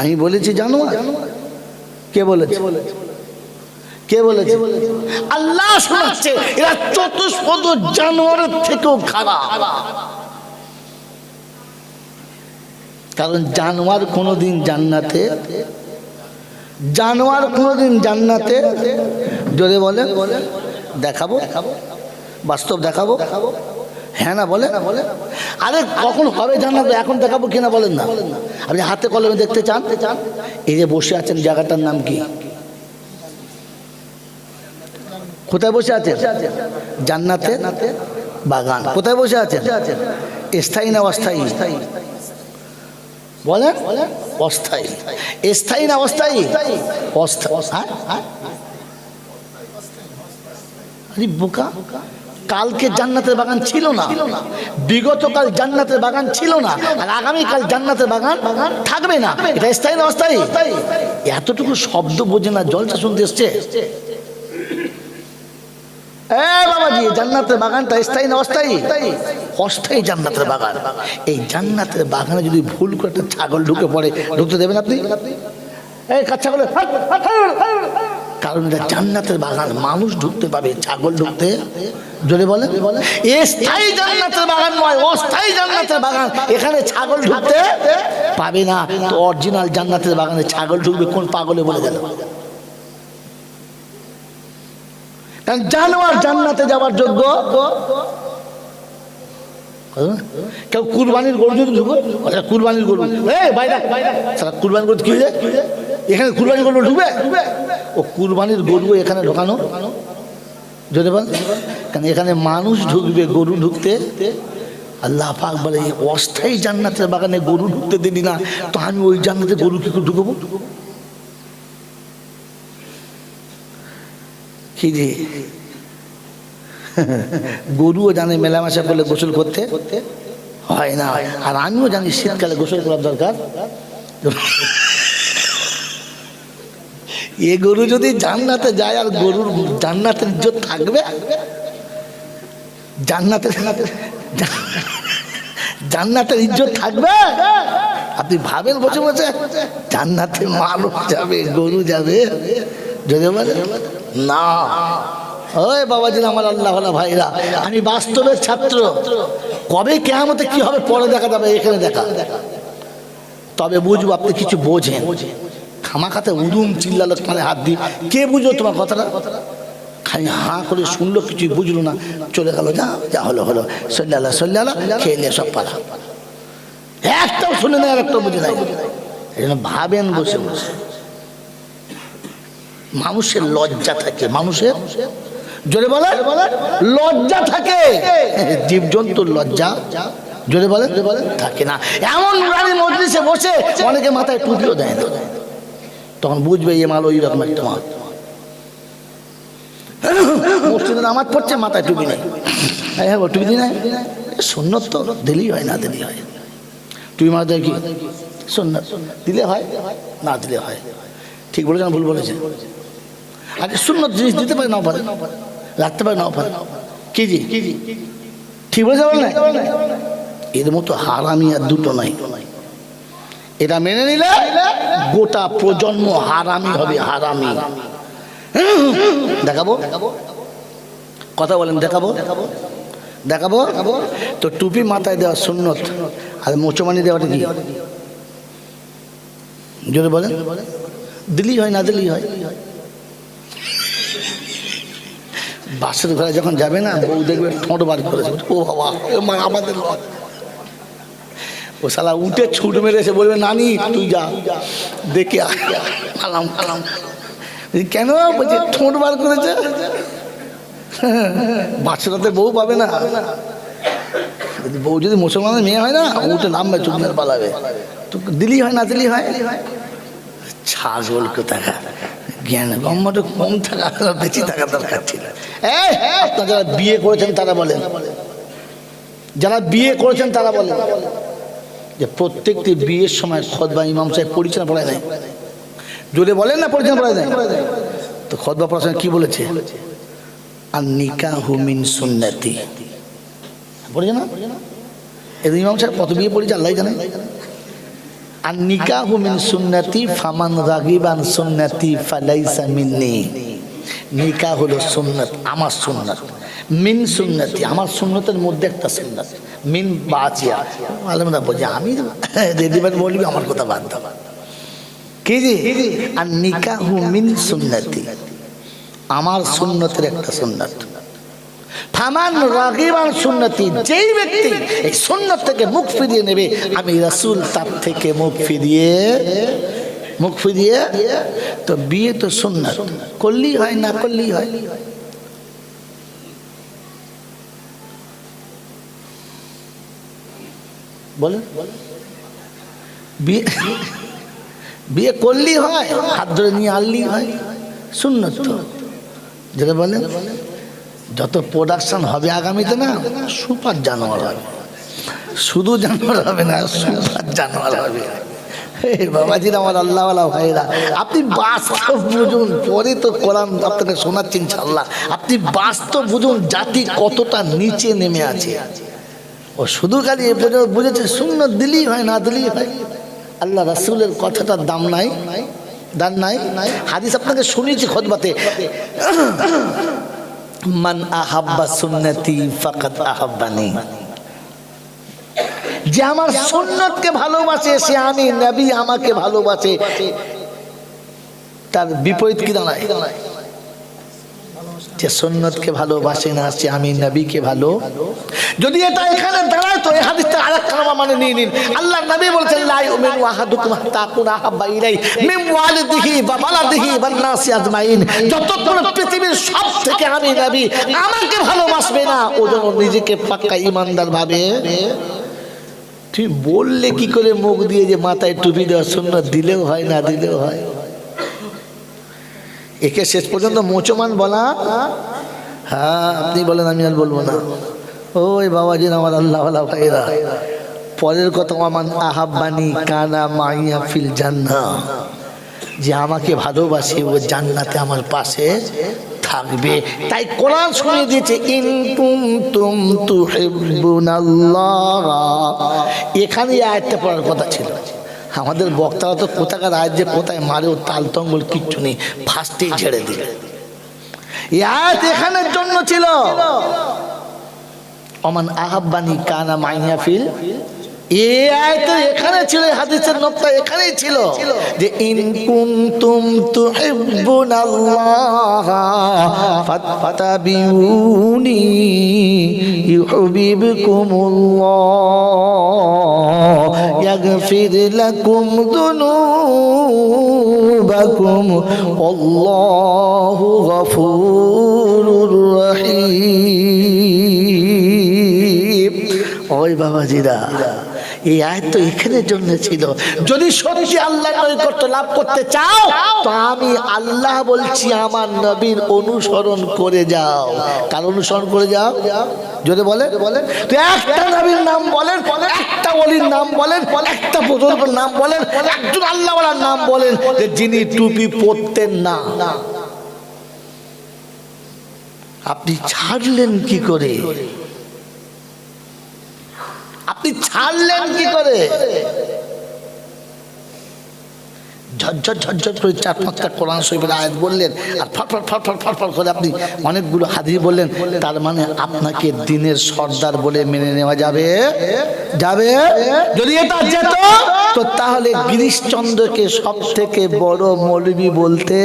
আমি বলেছি জানো কে বলেছে? কে বলেছে? আল্লাহ শোনাচ্ছে, এরা চতুষ্পদ জানোয়ারের থেকেও খারাপ। কারণ জানোয়ার কোনোদিন জান্নাতে, জানোয়ার কোনোদিন জান্নাতে, জোরে বলে দেখাবো, বাস্তব দেখাবো। হ্যাঁ না বলে? বলে আরে কখন হবে জান্নাত এখন দেখাবো কিনা বলেন না। আপনি হাতে কলমে দেখতে চান? এই যে বসে আছেন, জায়গাটার নাম কি? কোথায় বসে আছেন? জান্নাতে বাগান। কোথায় বসে আছেন? স্থায়ী না অস্থায়ী? বলেন। অস্থায়ী। স্থায়ী না অস্থায়ী? অস্থায়ী। হ্যাঁ হ্যাঁ। আরে বোকা। কালকে জান্নাতের বাগান ছিল না। বিগত কাল জান্নাতের বাগান ছিল না। আর আগামীকাল জান্নাতের বাগান থাকবে না। এটা স্থায়ী না অস্থায়ী? এতটুকু শব্দ বোঝে না, জলটা শুনতে এসছে। বাবাজি, জান্নাতের বাগানটা স্থায়ী জান্নাতের বাগান। এই জান্নাতের বাগানে যদি ভুল করে একটা ছাগল ঢুকে পড়ে, ঢুকতে দেবেন আপনি? এই কাচ্চা বলে কারণ এটা জান্নাতের বাগান। মানুষ ঢুকতে পাবে, ছাগল ঢুকতে। জোরে বলে স্থায়ী জান্নাতের বাগান নয়, অস্থায়ী জান্নাতের বাগান। এখানে ছাগল ঢুকতে পাবে না। অরিজিনাল জান্নাতের বাগানে ছাগল ঢুকবে কোন পাগলে বলে গেল। কারণ জানোয়ার জান্নাতে যাওয়ার যোগ্য। কেউ কুরবানির গরু যদি ঢুকো কুরবানির গরু। এই কুরবানির গরু কি হয়ে যায়? এখানে কুরবানির গরু ঢুকবে? ও কুরবানির গরু এখানে ঢোকানো? কারণ এখানে মানুষ ঢুকবে গরু ঢুকতে। আল্লাহ পাক বলে, এই অস্থায়ী জান্নাতের বাগানে গরু ঢুকতে দিলি না। তো আমি ওই জান্নাতে গরু কি ঢুকবো? কি রে? গরুও জানে মেলামেশা করলে গোসল করতে? হয় না। আর আমিও জানি শীতকালে গোসল করার দরকার। এ গরু যদি জান্নাতে যায় আর গরুর জান্নাতের ইজ্জত থাকবে? জান্নাতে জান্নাতের ইজ্জত থাকবে? আপনি ভাবেন বসে বসে জান্নাতে মানুষ যাবে, গরু যাবে। যদি বলে, না। ওই বাবাজি, আমার আল্লাহ ভাইরা, আমি বাস্তবের ছাত্র। কবে কেমতে কি হবে, পরে দেখা যাবে, এখানে দেখা। তবে বুঝব আপনি কিছু বোঝেন। খামাখাতে উদুম চিল্লালো কানে হাত দিয়ে। কে বুঝলো তোমার কথাটা? খালি হাঁ করে শুনলো, কিছুই বুঝলো না। চলে গেল, যা যা হলো হলো। সল্লাহ সল্লাহ খেয়ে নিয়ে সব পালা। একটাও শুনে না একটাও বুঝে নাই এই জন্য ভাবেন বসে বসে। মানুষের লজ্জা থাকে, মানুষের? জোরে বলে লজ্জা থাকে। জীবজন্তুর লজ্জা, জোরে বলে থাকে না। এমন বসে অনেকে মাথায় টুপিও দেয় না। তখন বুঝবে এ মাল ওই রকম একটা মাল। মসজিদে নামাজ পড়ছে, মাথায় টুপি নেই। হ্যাঁ টুপি দিই না সুন্নত তো, দিলেই হয়, না দিলেই হয়। টুপি মারা দেয় কি? সুন্নত। দিলে হয়, না দিলে হয়। ঠিক বলেছেন, ভুল বলেছেন? আগে সুন্নত জিনিস দিতে পারে না পারে। রাখতে পারে না পারে। কি জি? ঠিক বলেছে বল না এর মতো হারামি আর দুটো নাই। এটা মেনে নিলে গোটা প্রজন্ম হারামি হবে, হারামি। দেখাবো? কথা বলেন, দেখাবো? দেখাবো? তো টুপি মাথায় দেওয়া সুন্নত, আর মোচমানি দেওয়াটা কি? জোরে বলেন। দিলেই হয়, না দিলেই হয়? বাসের ঘরে যখন যাবে না, বউ দেখবে ঠোঁট বার করেছে। ও বাবা আমাদের। ও সালা উঠে ছুট মেরে এসে বলবে নানি তুই যা দেখে। আলাম আলাম কেন? বলছি ঠোঁট বার করেছে। বাচ্চাটাতে বউ পাবে না। বউ যদি মুসলমানের মেয়ে হয় না উঠে নামবে চুপ মেরে পালাবে। তো দিলি হয় না দিলি হয়? ছাগল কোথাকার। জ্ঞান গম্মটা কম থাকা বেশি থাকা দরকার ছিল। আপনারা যারা বিয়ে করেছেন তারা বলেন। যারা বিয়ে করেছেন তারা বলেন। যে প্রত্যেকটি বিয়ের সময় খদবা ইমাম সাহেব পরিচালনা পড়ায় নাই জোরে বলেন না পরিচালনা পড়ায় নাই তো খদবা পড়ার সময় কি বলেছে? আর নিকা হুমিন সুন্নতি। পড়েছে না? এই ইমাম সাহেব কত বিয়ে পড়েছে আল্লাহ জানে। আর নিকাহ মিন সুন্নতি ফামান রাগিবান সুন্নতি ফালাইসা মিন্নি। নিকাহ হলো সুন্নত, আমার সুন্নত। মিন সুন্নতি, আমার সুন্নতের মধ্যে একটা সুন্নত, মিন বাচিয়া আলমরা বলছে, আমি রেডিমেড বলবি, আমার কথা বাদ দাও। কি রে? আর নিকাহ মিন সুন্নতি, আমার সুন্নতের একটা সুন্নত। ফামান রাগিবান সুন্নতি, যেই ব্যক্তি এই সুন্নত থেকে মুখ ফিরিয়ে নেবে, আমি রাসূল তার থেকে মুখ ফিরিয়ে মুখ ফিরিয়ে, তো বিয়ে তো সুন্নত। করলেই হয়, না করলেই হয়? বলেন বিয়ে বিয়ে করলেই হয়, হাত ধরে নিয়ে আনলেই হয়। সুন্নত। যেটা বলেন যত প্রোডাকশন হবে আগামীতে না, সুপার জানোয়ার হবে। শুধু জানোয়ার হবে না, সুপার জানোয়ার হবে। বাবাজির আমার আল্লাহওয়ালা ভাইরা আপনি বাস্তব বুঝুন, পরে তো কোরআন আপনাকে শোনাচ্ছি ইনশাল্লাহ আপনি বাস্তব বুঝুন, জাতি কতটা নিচে নেমে আছে। ও শুধু খালি এ পর্যন্ত বুঝেছে শূন্য দিলেই হয়, না দিলেই হয়। আল্লাহ রাসুলের কথাটার দাম নাই দাম নাই। হাদিস আপনাকে শুনিয়েছি খোদবাতে। মান আহাব্বা সুন্নতি ফাকাত আহাব্বানি। যে আমার সুন্নতকে ভালোবাসে, সে আমি, নবী আমাকে ভালোবাসে। তার বিপরীত কি দাঁড়ায়? যে সুন্নতকে ভালোবাসে না সে আমি নবীকে ভালো। যদি এটা এখানে দাঁড়ায় তো এই হাদিসটা আরেক কালামা মানে নিয়ে নিন। আল্লাহ নবী বলেছেন, লা ইউমিনু আহাদুকুম হাত্তা আকুনা আহাব্বা ইলাই মিন ওয়ালিদিহি ওয়া ওয়ালাদিহি ওয়ান নাসি আজমাইন। যতক্ষণ পৃথিবীর সব থেকে আমি নবী, আমাকে ভালোবাসবে না, ও যেন নিজেকে পাক্কা ইমানদার ভাবে। তুই বললে কি করে মুখ দিয়ে যে মাথায় টুপি দেওয়া শূন্য দিলেও হয় না, দিলেও হয়। একে শেষ পর্যন্ত মোচমান বলা? হ্যাঁ আপনি বলেন, আমি আর বলব না। ওই বাবাজি আমার আল্লাহ ভাইরা। পরের কথা আমার আহাব্বানি কানা মাইয়া ফিল জান্না যে আমাকে ভালোবাসে, ও জান্নাতে আমার পাশে থাকবে। তাই কোরআন শুনে দিয়েছে, ইন কুনতুম তুহিব্বুনাল্লাহ। এখানে এই আয়াতটা পড়ার কথা ছিল। আমাদের বক্তারা তো কোথাকার আয়াত যে কোথায় মারে ও তাল তঙ্গল কিচ্ছু নেই ফার্স্টেই ছেড়ে দিলে। এখানের জন্য ছিল। অমান আহাব্বানি কানা মাইয়া ফিল। এখানে ছিল এখানেই ছিল। যে ইয়াগফির লাকুম যুনুবাকুম আল্লাহু গফুরুর রহিম ওই বাবাজিরা এই আয়াত তো এখানের জন্য ছিল। যদি সত্যি আল্লাহ নৈকট্য লাভ করতে চাও, তো আমি আল্লাহ বলছি আমার নবীর অনুসরণ করে যাও। কার অনুসরণ করে যাও? যদি বলে বলে তো একটা নবীর নাম বলেন, একটা অলির নাম বলেন, একটা বুজুর্গের নাম বলেন, একজন আল্লাহওয়ালার নাম বলেন যে যিনি টুপি পরতেন না। আপনি ছাড়লেন কি করে? আপনি ছাড়লেন কি করে? ঝরঝর ঝরঝর করে চার পাঁচটা কোরআন শরীফের আয়াত বললেন আর ফটফট ফটফট ফটফট করে আপনি অনেকগুলো হাদিস বললেন। তার মানে আপনাকে দিনের সর্দার বলে মেনে নেওয়া যাবে। যাবে? যদি যেত, তো তাহলে গিরিশচন্দ্রকে সব থেকে বড় মৌলবী বলতে